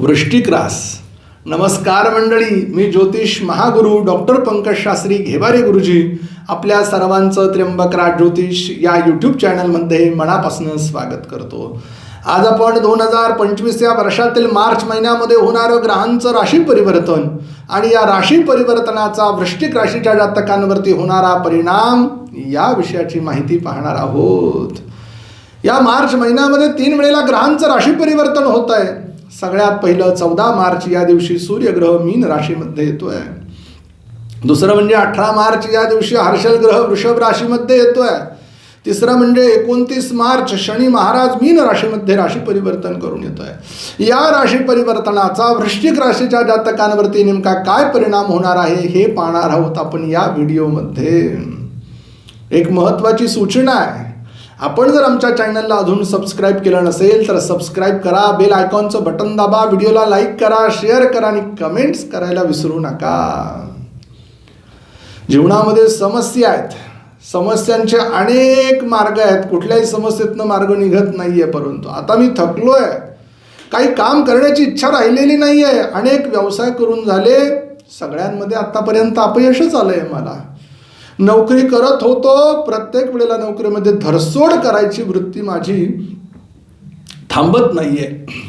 वृष्टिक्रास नमस्कार मंडळी मी ज्योतिष महागुरु डॉक्टर पंकज शास्त्री घेवारे गुरुजी आपल्या सर्वांचं त्र्यंबकराज ज्योतिष या यूट्यूब चॅनलमध्ये मनापासून स्वागत करतो. आज आपण दोन हजार पंचवीस या वर्षातील मार्च महिन्यामध्ये होणारं ग्रहांचं राशी परिवर्तन आणि या राशी परिवर्तनाचा वृश्चिक राशीच्या जातकांवरती होणारा परिणाम या विषयाची माहिती पाहणार आहोत. या मार्च महिन्यामध्ये तीन वेळेला ग्रहांचं राशी परिवर्तन होत आहे. सगळ्यात पहिलं चौदा मार्च या दिवशी सूर्यग्रह मीन राशीमध्ये येतोय. दुसरं म्हणजे अठरा मार्च या दिवशी हर्षल ग्रह वृषभ राशीमध्ये येतोय. तिसरं म्हणजे एकोणतीस मार्च शनी महाराज मीन राशीमध्ये राशी परिवर्तन करून येतोय या राशी परिवर्तनाचा वृश्चिक राशीच्या जातकांवरती नेमका काय परिणाम होणार आहे हे पाहणार आहोत आपण या व्हिडिओमध्ये. एक महत्त्वाची सूचना आहे. आपण जर आमच्या चॅनलला अजून सबस्क्राईब केलं नसेल तर सबस्क्राईब करा बेल आयकॉनचं बटन दाबा व्हिडिओला लाईक करा शेअर करा आणि कमेंट्स करायला विसरू नका. जीवनामध्ये समस्या आहेत. समस्यांचे अनेक मार्ग आहेत. कुठल्याही समस्येतनं मार्ग निघत नाही आहे परंतु. आता मी थकलो आहे काही काम करण्याची इच्छा राहिलेली नाही आहे अनेक व्यवसाय करून झाले. सगळ्यांमध्ये आत्तापर्यंत अपयशच आलं आहे मला. नोकरी करत होतो. प्रत्येक वेळेला नोकरीमध्ये धरसोड करायची वृत्ती माझी थांबत नाही आहे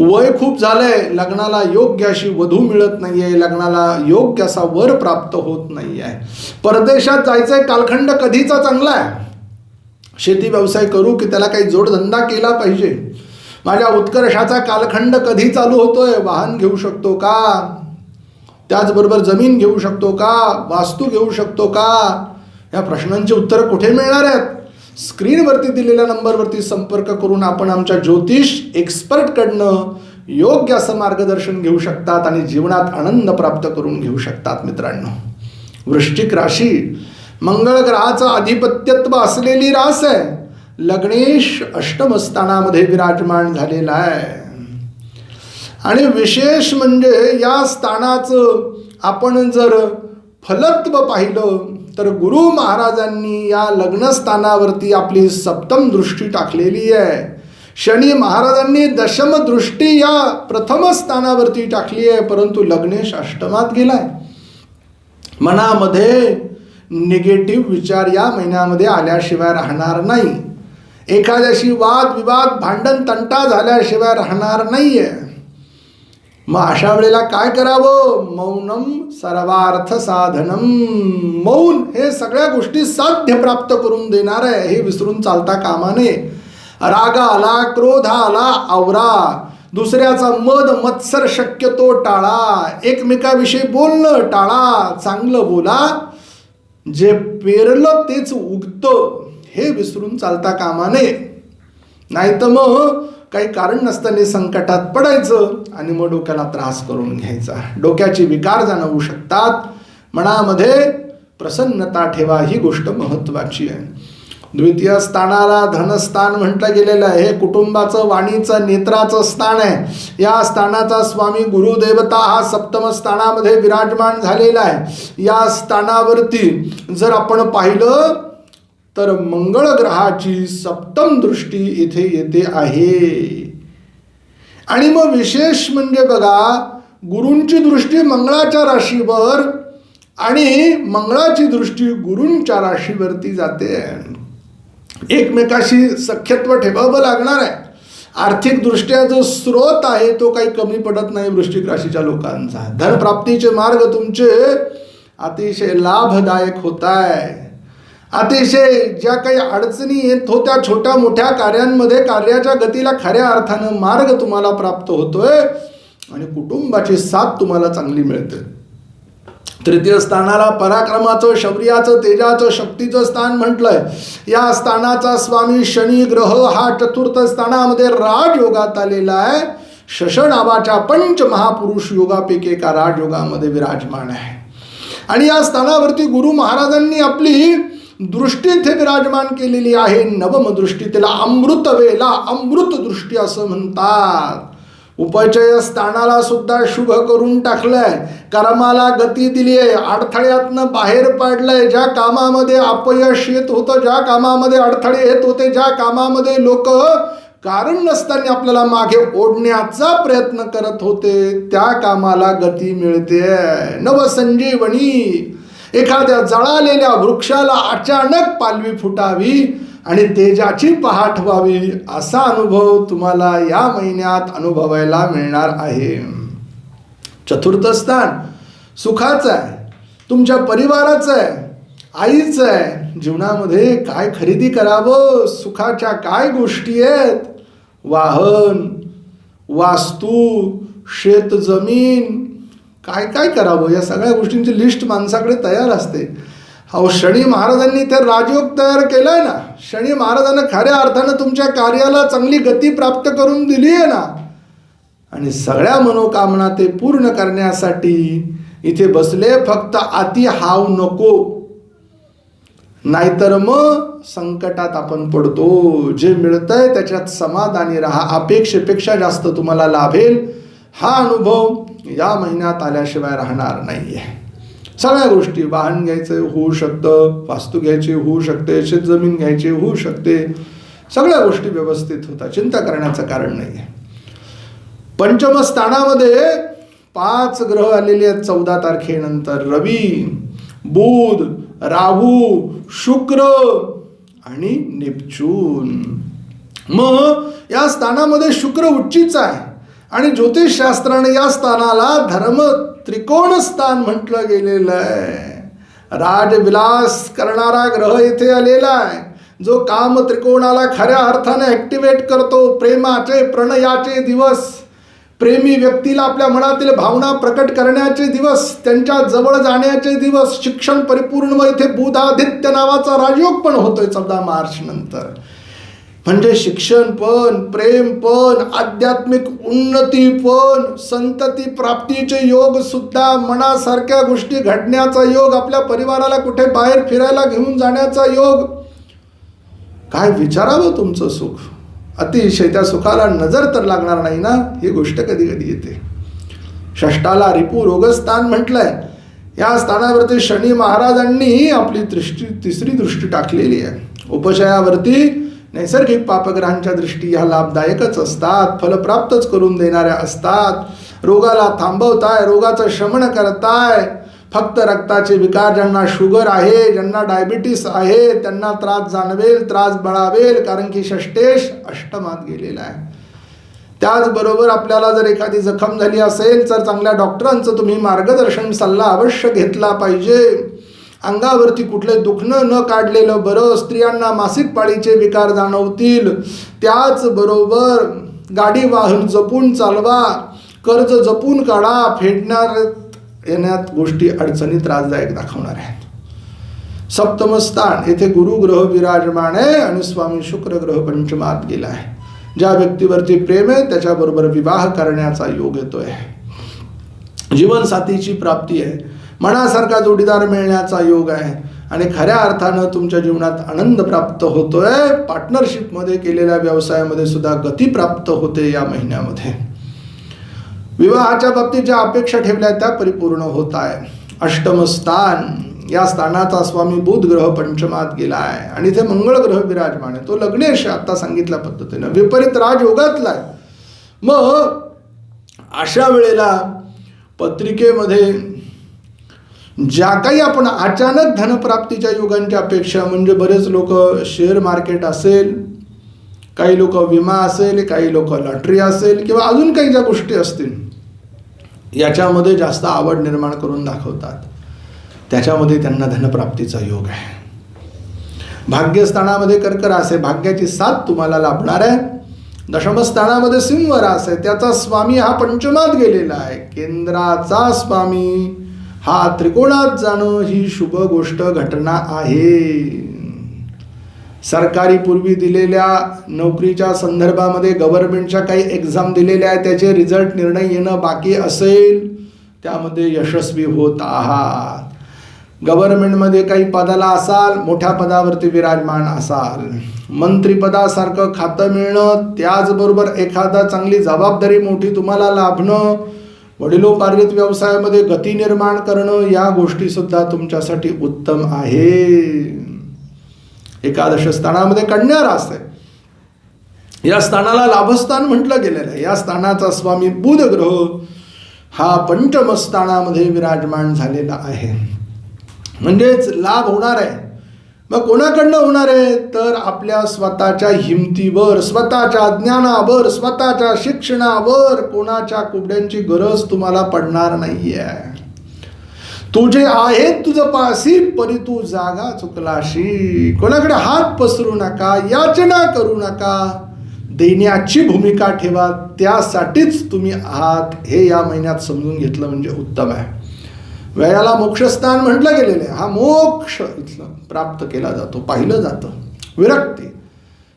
वय खूप झालंय लग्नाला योग्य अशी वधू मिळत नाहीये लग्नाला योग्य असा वर प्राप्त होत नाही आहे परदेशात जायचंय कालखंड कधीचा चांगला आहे? शेती व्यवसाय करू की त्याला काही जोडधंदा केला पाहिजे? माझ्या उत्कर्षाचा कालखंड कधी चालू होतोय? वाहन घेऊ शकतो का? त्याचबरोबर जमीन घेऊ शकतो का? वास्तू घेऊ शकतो का? या प्रश्नांची उत्तरं कुठे मिळणार आहेत? स्क्रीनवरती दिलेल्या नंबरवरती संपर्क करून आपण आमच्या ज्योतिष एक्सपर्टकडनं योग्य असं मार्गदर्शन घेऊ शकतात आणि जीवनात आनंद प्राप्त करून घेऊ शकतात मित्रांनो. वृश्चिक राशी मंगळ ग्रहाचं आधिपत्यत्व असलेली रास आहे. लग्नेश अष्टम स्थानामध्ये विराजमान झालेला आहे. आणि विशेष म्हणजे या स्थानाचं आपण जर फलत्व पाहिलं तर गुरु महाराजांनी या लग्नस्थानावरती आपली सप्तम दृष्टी टाकलेली आहे. शनी महाराजांनी दशम दृष्टी या प्रथम स्थानावरती टाकली आहे परंतु लग्नेश अष्टमात गेलाय. मनामध्ये निगेटिव्ह विचार या महिन्यामध्ये आल्याशिवाय राहणार नाही. एखाद्याशी वाद विवाद भांडण तंटा झाल्याशिवाय राहणार नाही आहे मग अशा वेळेला काय करावं? मौनम सर्वार्थ साधनम मौन हे सगळ्या गोष्टी साध्य प्राप्त करून देणार आहे. हे विसरून चालता कामा नये. राग आला क्रोध आला आवरा. दुसऱ्याचा मद मत्सर शक्यतो टाळा. एकमेकाविषयी बोलणं टाळा. चांगलं बोला. जे पेरलं तेच उगतं. हे विसरून चालता कामा नये. नाही तर मग काही कारण नसताना संकटात पडायचं आणि मग डोक्याला त्रास करून घ्यायचा. डोक्याचे विकार जाणवू शकतात. मनामध्ये प्रसन्नता ठेवा ही गोष्ट महत्त्वाची आहे. द्वितीय स्थानाला धनस्थान म्हटलं गेलेलं आहे. हे कुटुंबाचं वाणीचं नेत्राचं स्थान आहे. या स्थानाचा स्वामी गुरुदेवता हा सप्तम स्थानामध्ये विराजमान झालेला आहे. या स्थानावरती जर आपण पाहिलं तर मंगळ ग्रहाची सप्तम दृष्टी इथे येते आहे. आणि मग विशेष म्हणजे बघा गुरूंची दृष्टी मंगळाच्या राशीवर आणि मंगळाची दृष्टी गुरूंच्या राशीवरती जाते. एकमेकाशी सख्यत्व ठेवावं लागणार आहे. आर्थिकदृष्ट्या जो स्रोत आहे तो काही कमी पडत नाही वृश्चिक राशीच्या लोकांचा. धनप्राप्तीचे मार्ग तुमचे अतिशय लाभदायक होत आहे अतिशय ज्या काही अडचणी येत होत्या छोट्या मोठ्या कार्यांमध्ये कार्याच्या गतीला खऱ्या अर्थानं मार्ग तुम्हाला प्राप्त होतोय आणि कुटुंबाची साथ तुम्हाला चांगली मिळते. तृतीय स्थानाला पराक्रमाचं शौर्याचं तेजाचं शक्तीचं स्थान म्हटलंय. या स्थानाचा स्वामी शनी ग्रह हा चतुर्थ स्थानामध्ये राजयोगात आलेला आहे. शशनावाच्या पंच महापुरुष योगापैकी एका राजयोगामध्ये विराजमान आहे. आणि या स्थानावरती गुरु महाराजांनी आपली दृष्टी इथे विराजमान केलेली आहे. नवम दृष्टी त्याला अमृत वेला अमृत दृष्टी असं म्हणतात. उपचय स्थानाला सुद्धा शुभ करून टाकलंय. कर्माला गती दिली आहे अडथळ्यातनं बाहेर पाडलंय. ज्या कामामध्ये अपयश येत होतं ज्या कामामध्ये अडथळे येत होते ज्या कामामध्ये लोक कारण नसताना आपल्याला मागे ओढण्याचा प्रयत्न करत होते त्या कामाला गती मिळते नवसंजीवनी एखाद्या जळालेल्या वृक्षाला अचानक पालवी फुटावी आणि तेजाची पहाट व्हावी असा अनुभव तुम्हाला या महिन्यात अनुभवायला मिळणार आहे. चतुर्थ स्थान सुखाचं आहे. तुमच्या परिवाराचं आहे. आईचं आहे. जीवनामध्ये काय खरेदी करावं? सुखाच्या काय गोष्टी आहेत? वाहन वास्तू शेत जमीन काय काय करावं? या सगळ्या गोष्टींची लिस्ट माणसाकडे तयार असते. अहो शनी महाराजांनी ते राजयोग तयार केलाय ना. शनी महाराजांना खऱ्या अर्थानं तुमच्या कार्याला चांगली गती प्राप्त करून दिली आहे ना. आणि सगळ्या मनोकामना ते पूर्ण करण्यासाठी इथे बसले फक्त अति हाव नको. नाहीतर मग संकटात आपण पडतो. जे मिळतंय त्याच्यात समाधानी राहा. अपेक्षेपेक्षा जास्त तुम्हाला लाभेल. हा अनुभव या महिन्यात आल्याशिवाय राहणार नाहीये. सगळ्या गोष्टी वाहन घ्यायचं होऊ शकतं वास्तू घ्यायची होऊ शकते शेतजमीन घ्यायची होऊ शकते सगळ्या गोष्टी व्यवस्थित होतात चिंता करण्याचं कारण नाही आहे पंचम स्थानामध्ये पाच ग्रह आलेले आहेत चौदा तारखेनंतर रवी बुध राहू शुक्र आणि नेपच्यून. मग या स्थानामध्ये शुक्र उच्चीच आहे. आणि ज्योतिषशास्त्राने या स्थानाला धर्म त्रिकोण स्थान म्हटलं गेलेलं आहे. राजविलास करणारा ग्रह इथे आलेला आहे. जो काम त्रिकोणाला खऱ्या अर्थाने ॲक्टिवेट करतो प्रेमाचे प्रणयाचे दिवस. प्रेमी व्यक्तीला आपल्या मनातील भावना प्रकट करण्याचे दिवस त्यांच्या जवळ जाण्याचे दिवस शिक्षण परिपूर्ण व इथे बुधादित्य नावाचा राजयोग पण होतोय चौदा मार्च नंतर. म्हणजे शिक्षण पण प्रेम पण आध्यात्मिक उन्नती पण संतती प्राप्तीचे योग सुद्धा मनासारख्या गोष्टी घडण्याचा योग आपल्या परिवाराला कुठे बाहेर फिरायला घेऊन जाण्याचा योग. काय विचारावं तुमचं सुख? अतिशय त्या सुखाला नजर तर लागणार नाही ना? ही गोष्ट कधी कधी येते. षष्टाला रिपू रोगस्थान म्हटलंय. या स्थानावरती शनी महाराजांनी आपली दृष्टी तिसरी दृष्टी टाकलेली आहे. उपशयावरती नैसर्गिक पापग्रहांच्या दृष्टी ह्या लाभदायकच असतात. फलप्राप्तच करून देणाऱ्या असतात. रोगाला थांबवताय रोगाचं शमन करताय. फक्त रक्ताचे विकार ज्यांना शुगर आहे ज्यांना डायबिटीस आहे त्यांना त्रास जाणवेल त्रास बळावेल कारण की षष्टेश अष्टमात गेलेला आहे. त्याचबरोबर आपल्याला जर एखादी जखम झाली असेल तर चांगल्या डॉक्टरांचं तुम्ही मार्गदर्शन सल्ला अवश्य घेतला पाहिजे. अंगावरती कुठले दुखणं न काढलेलं बरं स्त्रियांना मासिक पाळीचे विकार जाणवतील. त्याचबरोबर गाडी वाहन जपून चालवा कर्ज जपून काढा फेडणार येण्यात गोष्टी अडचणी त्रासदायक दाखवणार आहेत. सप्तम स्थान येथे गुरुग्रह विराजमान आहे आणि स्वामी शुक्र ग्रह पंचमात गेला आहे. ज्या व्यक्तीवरती प्रेम आहे त्याच्याबरोबर विवाह करण्याचा योग येतोय. जीवनसाथीची प्राप्ती आहे. मनासारखा जोडीदार मिळण्याचा योग आहे. आणि खऱ्या अर्थानं तुमच्या जीवनात आनंद प्राप्त होतोय. पार्टनरशिपमध्ये केलेल्या व्यवसायामध्ये सुद्धा गती प्राप्त होते या महिन्यामध्ये. विवाहाच्या बाबतीत ज्या अपेक्षा ठेवल्या त्या परिपूर्ण होत आहे. अष्टम स्थान. या स्थानाचा स्वामी बुध ग्रह पंचमात गेला आहे आणि इथे मंगळ ग्रह विराजमान आहे. तो लग्नेश आता सांगितल्या पद्धतीनं. विपरीत राजयोगातला आहे. मग अशा वेळेला पत्रिकेमध्ये ज्या काही आपण अचानक धनप्राप्तीच्या योगांची अपेक्षा म्हणजे बरेच लोक शेअर मार्केट असेल काही लोक विमा असेल काही लोक लॉटरी असेल किंवा अजून काही ज्या गोष्टी असतील याच्यामध्ये जास्त आवड निर्माण करून दाखवतात. त्याच्यामध्ये त्यांना धनप्राप्तीचा योग आहे. भाग्यस्थानामध्ये कर्क रास आहे भाग्याची साथ तुम्हाला लाभणार आहे. दशमस्थानामध्ये सिंह रास आहे त्याचा स्वामी हा पंचमात गेलेला आहे. केंद्राचा स्वामी हा त्रिकोणात जाणं ही शुभ गोष्ट घटना आहे. सरकारी पूर्वी दिलेल्या नोकरीच्या संदर्भामध्ये गव्हर्नमेंटच्या काही एक्झाम दिलेल्या आहेत त्याचे रिझल्ट निर्णय येणं बाकी असेल त्यामध्ये यशस्वी होत आहात. गव्हर्नमेंटमध्ये काही पदाला असाल मोठ्या पदावरती विराजमान असाल. मंत्रिपदासारखं खातं मिळणं त्याचबरोबर एखादा चांगली जबाबदारी मोठी तुम्हाला लाभणं वडिलोपार्जित व्यवसायामध्ये गती निर्माण करणं या गोष्टीसुद्धा तुमच्यासाठी उत्तम आहे. एकादश स्थानामध्ये कन्या रास आहे. या स्थानाला लाभस्थान म्हटलं गेलेलं आहे. या स्थानाचा स्वामी बुध ग्रह हा पंचमस्थानामध्ये विराजमान झालेला आहे. म्हणजेच लाभ होणार आहे. मग कोणाकडनं होणार आहे? तर आपल्या स्वतःच्या हिमतीवर स्वतःच्या ज्ञानावर स्वतःच्या शिक्षणावर कोणाच्या कुबड्यांची गरज तुम्हाला पडणार नाहीये. तुझे आहेत तुझं पासी परी तू जागा चुकलाशी. कोणाकडे हात पसरू नका याचना करू नका. देण्याची भूमिका ठेवा त्यासाठीच तुम्ही आहात. हे या महिन्यात समजून घेतलं म्हणजे उत्तम आहे. वेळाला मोक्षस्थान म्हटलं गेलेलं आहे. हा मोक्ष इथलं प्राप्त केला जातो पाहिलं जातं. विरक्ती.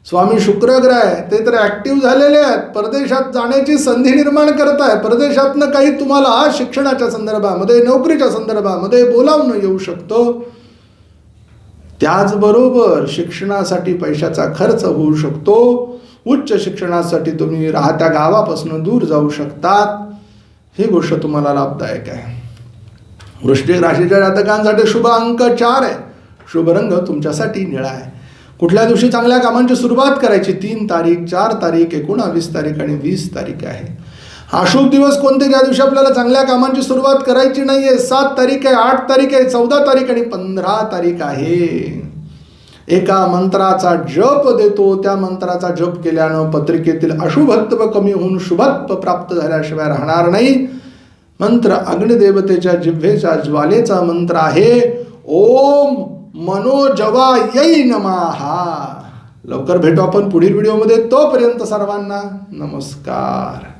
स्वामी शुक्रग्रह आहे ते तर ॲक्टिव्ह झालेले आहेत. परदेशात जाण्याची संधी निर्माण करत आहे परदेशातनं काही तुम्हाला शिक्षणाच्या संदर्भामध्ये नोकरीच्या संदर्भामध्ये बोलावणं येऊ शकतो. त्याचबरोबर शिक्षणासाठी पैशाचा खर्च होऊ शकतो. उच्च शिक्षणासाठी तुम्ही राहत्या गावापासून दूर जाऊ शकतात. ही गोष्ट तुम्हाला लाभदायक आहे. वृश्चिक राशीच्या जातकांसाठी शुभ अंक चार आहे. शुभ रंग तुमच्यासाठी निळा आहे. कुठल्या दिवशी चांगल्या कामांची सुरुवात करायची? तीन तारीख चार तारीख एकोणावीस तारीख आणि वीस तारीख आहे. अशुभ दिवस कोणते? ज्या दिवशी आपल्याला चांगल्या कामांची सुरुवात करायची नाही आहे सात तारीख आहे आठ तारीख आहे चौदा तारीख आणि पंधरा तारीख आहे. एका मंत्राचा जप देतो. त्या मंत्राचा जप केल्यानं पत्रिकेतील अशुभत्व कमी होऊन शुभत्व प्राप्त झाल्याशिवाय राहणार नाही. मंत्र अग्निदेवतेच्या जिव्हेचा ज्वालेचा मंत्र आहे ओम मनोजवा यै नमाहा लवकर भेटू आपण पुढील व्हिडिओमध्ये. तोपर्यंत सर्वांना नमस्कार.